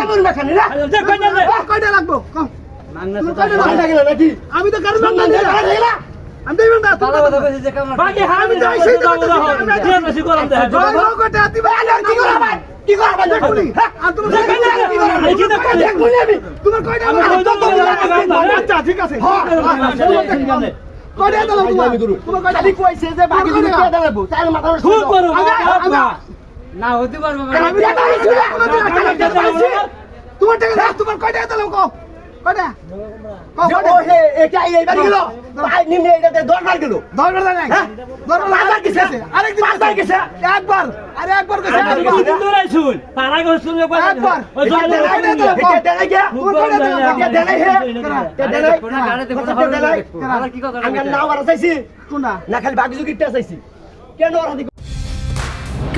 না? খাইলাম না কয়টা লাগবো কম আমি তো কারণ আমি দেব না তুমি বাকি হামি তো সেই তো না, যে বেশি গরম দেখেন। জয় হোক কয়টা দিবা কি করবা কি করবা দেখুনি আর তুমি কি করবা? এই যে দেখুন। দেখুন আমি তোমার কয়টা আমি লাগবে? কয়টা আচ্ছা ঠিক আছে হ্যাঁ, কয়টা দিলাম তোমার তোমার কয়টা খালি কইছে যে বাকি কে দেবো মাথা খুব গরম, আমি-। আমি না, কোনো টাকা দিছি। তোমার টাকা দাও, তোমার কয় টাকা দিলাম কো কয়টা কো যে কয়টা ও হে এটা এইবার গেল ভাই নিম্নে এটাতে দরবার গেল দরবার নাই হ্যাঁ? দরবার পাঁচবার গেছে। আরেকদিন পাঁচবার গেছে। একবার আরে একবার হচ্ছে না, খালি বাকি চাইছি কেন ওরা দিকে